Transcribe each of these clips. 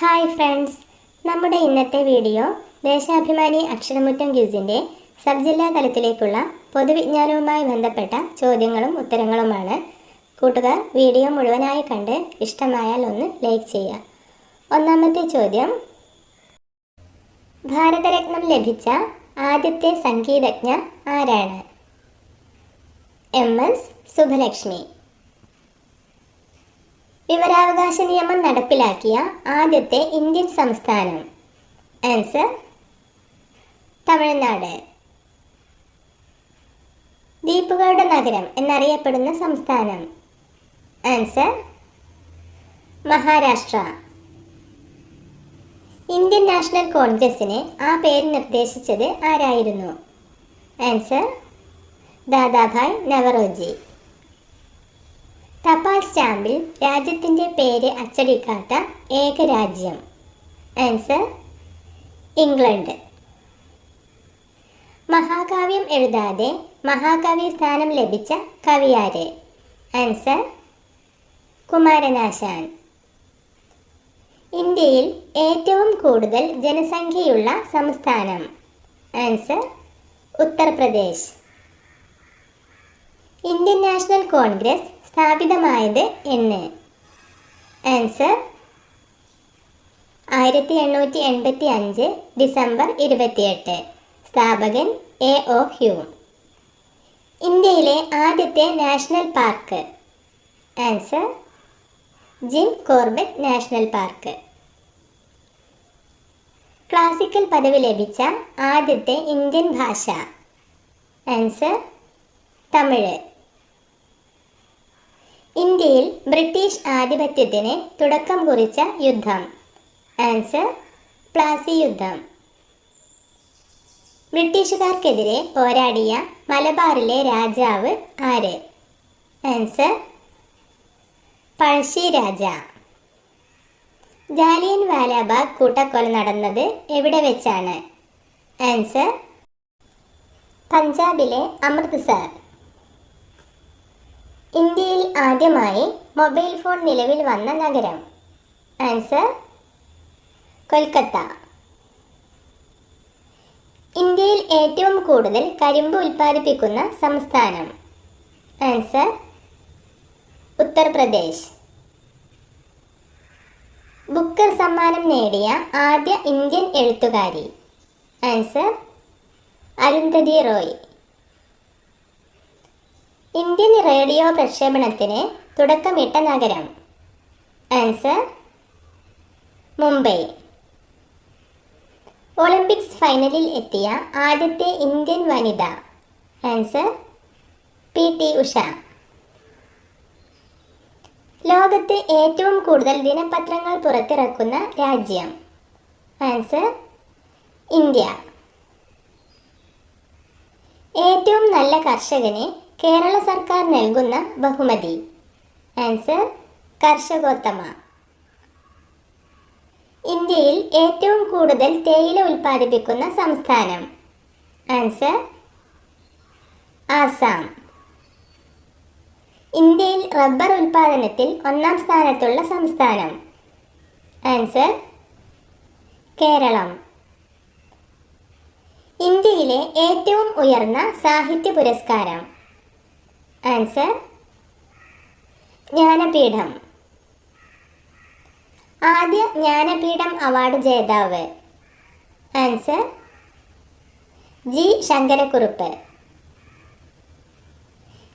Hi friends. നമ്മുടെ ഇന്നത്തെ video Deshabhimani Aksharamuttam ക്യൂസിന്റെ സബ് ജില്ലാ തലത്തിലേക്കുള്ള പൊതുവിജ്ഞാനവുമായി ബന്ധപ്പെട്ട ചോദ്യങ്ങളും ഉത്തരങ്ങളുമാണ്. കൂട്ടുകാർ വീഡിയോ മുഴുവനായി കണ്ട് ഇഷ്ടമായാൽ ഒന്ന് ലൈക്ക് ചെയ്യുക. ഒന്നാമത്തെ ചോദ്യം. ഭാരതരത്നം ലഭിച്ച ആദ്യത്തെ സംഗീതജ്ഞ ആരാണ്? എം. എസ്. സുഭലക്ഷ്മി വിവരാവകാശ നിയമം നടപ്പിലാക്കിയ ആദ്യത്തെ ഇന്ത്യൻ സംസ്ഥാനം. ആൻസർ തമിഴ്നാട്. ദ്വീപുകളുടെ നഗരം എന്നറിയപ്പെടുന്ന സംസ്ഥാനം. ആൻസർ മഹാരാഷ്ട്ര. ഇന്ത്യൻ നാഷണൽ കോൺഗ്രസിന് ആ പേര് നിർദ്ദേശിച്ചത് ആരായിരുന്നു? ആൻസർ ദാദാഭായ് നവറോജി. തപാൽ സ്റ്റാമ്പിൽ രാജ്യത്തിന്റെ പേര് അച്ചടിക്കാത്ത ഏക രാജ്യം ആൻസർ ഇംഗ്ലണ്ട് മഹാകാവ്യം എഴുതാതെ മഹാകവി സ്ഥാനം ലഭിച്ച കവിയാര്? ആൻസർ കുമാരനാശാൻ. ഇന്ത്യയിൽ ഏറ്റവും കൂടുതൽ ജനസംഖ്യയുള്ള സംസ്ഥാനം? Answer Uttar Pradesh. Indian National Congress സ്ഥാപിതമായത് എന്ന്. ആൻസർ ആയിരത്തി എണ്ണൂറ്റി എൺപത്തി അഞ്ച് ഡിസംബർ ഇരുപത്തിയെട്ട്. സ്ഥാപകൻ എ ഒ ഹ്യൂം ഇന്ത്യയിലെ ആദ്യത്തെ national park. Answer Jim Corbett national park. Classical പദവി ലഭിച്ച ആദ്യത്തെ ഇന്ത്യൻ ഭാഷ. ആൻസർ തമിഴ്. ഇന്ത്യയിൽ ബ്രിട്ടീഷ് ആധിപത്യത്തിന് തുടക്കം കുറിച്ച യുദ്ധം. ആൻസർ പ്ലാസി യുദ്ധം. ബ്രിട്ടീഷുകാർക്കെതിരെ പോരാടിയ മലബാറിലെ രാജാവ് ആര്? ആൻസർ പഴശ്ശി രാജ. ജാലിയൻ വാലാബാഗ് കൂട്ടക്കൊല നടന്നത് എവിടെ വെച്ചാണ്? ആൻസർ പഞ്ചാബിലെ അമൃത്സർ. ഇന്ത്യയിൽ ആദ്യമായി മൊബൈൽ ഫോൺ നിലവിൽ വന്ന നഗരം? ആൻസർ കൊൽക്കത്ത. ഇന്ത്യയിൽ ഏറ്റവും കൂടുതൽ കരിമ്പ് ഉൽപ്പാദിപ്പിക്കുന്ന സംസ്ഥാനം? ആൻസർ ഉത്തർപ്രദേശ്. ബുക്കർ സമ്മാനം നേടിയ ആദ്യ ഇന്ത്യൻ എഴുത്തുകാരി? Answer Arundhati Roy. Indian radio പ്രക്ഷേപണത്തിന് തുടക്കമിട്ട നഗരം. ആൻസർ മുംബൈ. ഒളിമ്പിക്സ് ഫൈനലിൽ എത്തിയ ആദ്യത്തെ ഇന്ത്യൻ വനിത. Answer P T Usha. ലോകത്ത് ഏറ്റവും കൂടുതൽ ദിനപത്രങ്ങൾ പുറത്തിറക്കുന്ന രാജ്യം. Answer India. ഏറ്റവും നല്ല കർഷകന് കേരള സർക്കാർ നൽകുന്ന ബഹുമതി. ആൻസർ കർഷകോത്തമ. ഇന്ത്യയിൽ ഏറ്റവും കൂടുതൽ തേയില ഉൽപ്പാദിപ്പിക്കുന്ന സംസ്ഥാനം. ആൻസർ ആസാം. ഇന്ത്യയിൽ റബ്ബർ ഉൽപ്പാദനത്തിൽ ഒന്നാം സ്ഥാനത്തുള്ള സംസ്ഥാനം. ആൻസർ കേരളം. ഇന്ത്യയിലെ ഏറ്റവും ഉയർന്ന സാഹിത്യ പുരസ്കാരം. ആൻസർ ജ്ഞാനപീഠം. ആദ്യ ജ്ഞാനപീഠം അവാർഡ് ജേതാവ്. Answer G. ശങ്കരക്കുറുപ്പ്.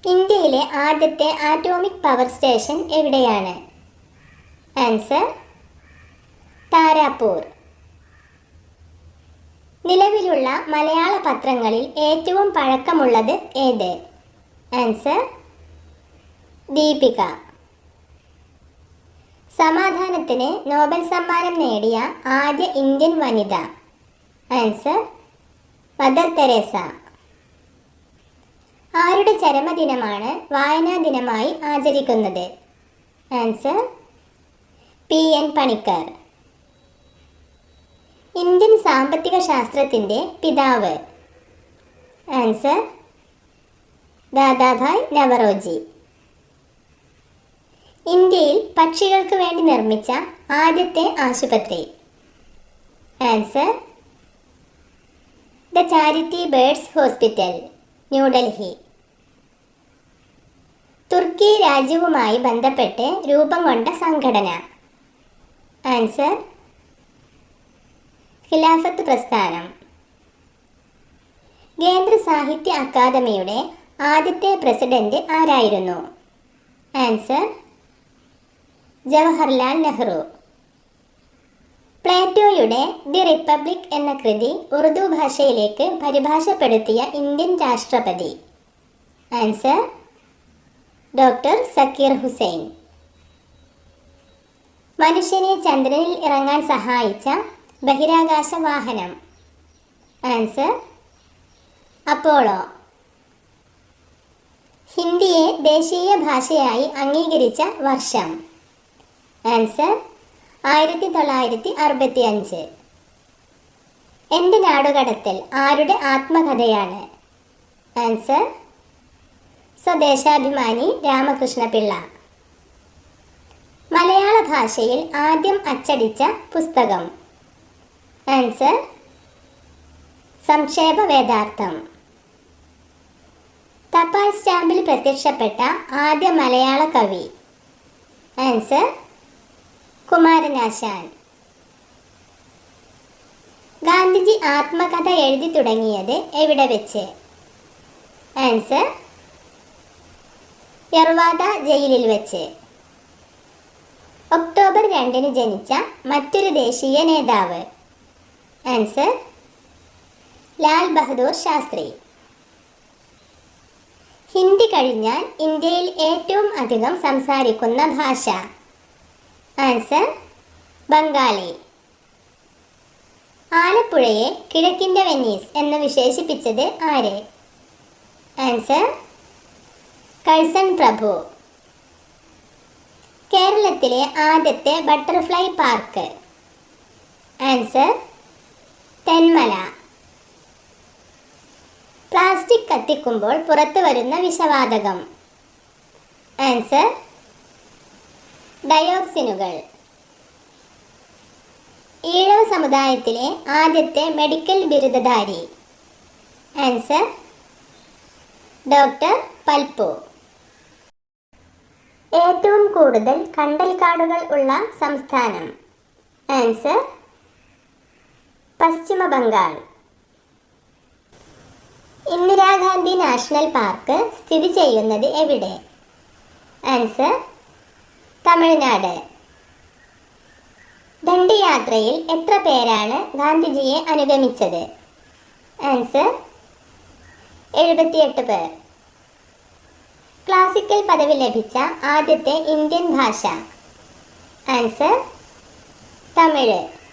ഇന്ത്യയിലെ ആദ്യത്തെ ആറ്റോമിക് പവർ സ്റ്റേഷൻ എവിടെയാണ്? ആൻസർ താരാപൂർ. നിലവിലുള്ള മലയാള പത്രങ്ങളിൽ ഏറ്റവും പഴക്കമുള്ളത് ഏത്? ആൻസർ ദീപിക. സമാധാനത്തിന് നോബൽ സമ്മാനം നേടിയ ആദ്യ ഇന്ത്യൻ വനിത. ആൻസർ മദർ തെരേസ ആരുടെ ചരമദിനമാണ് വായനാ ദിനമായി ആചരിക്കുന്നത്? Answer P N Panicker Indian സാമ്പത്തിക ശാസ്ത്രത്തിന്റെ പിതാവ്. ആൻസർ ദാദാഭായ് നവറോജി. ഇന്ത്യയിൽ പക്ഷികൾക്ക് വേണ്ടി നിർമ്മിച്ച ആദ്യത്തെ ആശുപത്രി. Answer the charity birds hospital New Delhi. തുർക്കി രാജ്യവുമായി ബന്ധപ്പെട്ട് രൂപം കൊണ്ട സംഘടന. ആൻസർ ഖിലാഫത്ത് പ്രസ്ഥാനം. കേന്ദ്ര സാഹിത്യ അക്കാദമിയുടെ ആദ്യത്തെ പ്രസിഡന്റ് ആരായിരുന്നു? ആൻസർ ജവഹർലാൽ നെഹ്റു. പ്ലേറ്റോയുടെ ദി റിപ്പബ്ലിക് എന്ന കൃതി ഉറുദു ഭാഷയിലേക്ക് പരിഭാഷപ്പെടുത്തിയ ഇന്ത്യൻ രാഷ്ട്രപതി. Answer doctor Zakir Hussain. മനുഷ്യനെ ചന്ദ്രനിൽ ഇറങ്ങാൻ സഹായിച്ച ബഹിരാകാശ വാഹനം. Answer Apollo. ഹിന്ദിയെ ദേശീയ ഭാഷയായി അംഗീകരിച്ച വർഷം. ആൻസർ ആയിരത്തി തൊള്ളായിരത്തി അറുപത്തി അഞ്ച് എന്റെ നാടുകടത്തൽ ആരുടെ ആത്മകഥയാണ്? ആൻസർ സ്വദേശാഭിമാനി രാമകൃഷ്ണപിള്ള. മലയാള ഭാഷയിൽ ആദ്യം അച്ചടിച്ച പുസ്തകം. ആൻസർ സംക്ഷേപ വേദാർത്ഥം തപാൽ സ്റ്റാമ്പിൽ പ്രത്യക്ഷപ്പെട്ട ആദ്യ മലയാള കവി. ആൻസർ കുമാരനാശാൻ. ഗാന്ധിജി ആത്മകഥ എഴുതി തുടങ്ങിയത് എവിടെ വെച്ച്? ആൻസർ യർവാദ ജയിലിൽ വെച്ച്. ഒക്ടോബർ രണ്ടിന് ജനിച്ച മറ്റൊരു ദേശീയ നേതാവ്. ആൻസർ ലാൽ ബഹദൂർ ശാസ്ത്രി. ഹിന്ദി കഴിഞ്ഞാൽ ഇന്ത്യയിൽ ഏറ്റവും അധികം സംസാരിക്കുന്ന ഭാഷ. ആൻസർ ബംഗാളി. ആലപ്പുഴയെ കിഴക്കിന്റെ വെനീസ് എന്ന് വിശേഷിപ്പിച്ചത് ആര്? ആൻസർ കഴ്സൺ പ്രഭു. കേരളത്തിലെ ആദ്യത്തെ ബട്ടർഫ്ലൈ പാർക്ക്. ആൻസർ തെന്മല. കത്തിക്കുമ്പോൾ പുറത്തു വരുന്ന വിഷവാതകം. ആൻസർ ഡയോക്സിനുകൾ ഈഴവ സമുദായത്തിലെ ആദ്യത്തെ മെഡിക്കൽ ബിരുദധാരി. Answer doctor Palpu. ഏറ്റവും കൂടുതൽ കണ്ടൽക്കാടുകൾ ഉള്ള സംസ്ഥാനം. ആൻസർ പശ്ചിമ ബംഗാൾ ഇന്ദിരാഗാന്ധി നാഷണൽ പാർക്ക് സ്ഥിതി ചെയ്യുന്നത് എവിടെ? ആൻസർ തമിഴ്നാട്. ദണ്ഡിയാത്രയിൽ എത്ര പേരാണ് ഗാന്ധിജിയെ അനുഗമിച്ചത്? ആൻസർ എഴുപത്തിയെട്ട് പേർ. ക്ലാസിക്കൽ പദവി ലഭിച്ച ആദ്യത്തെ ഇന്ത്യൻ ഭാഷ. ആൻസർ തമിഴ്.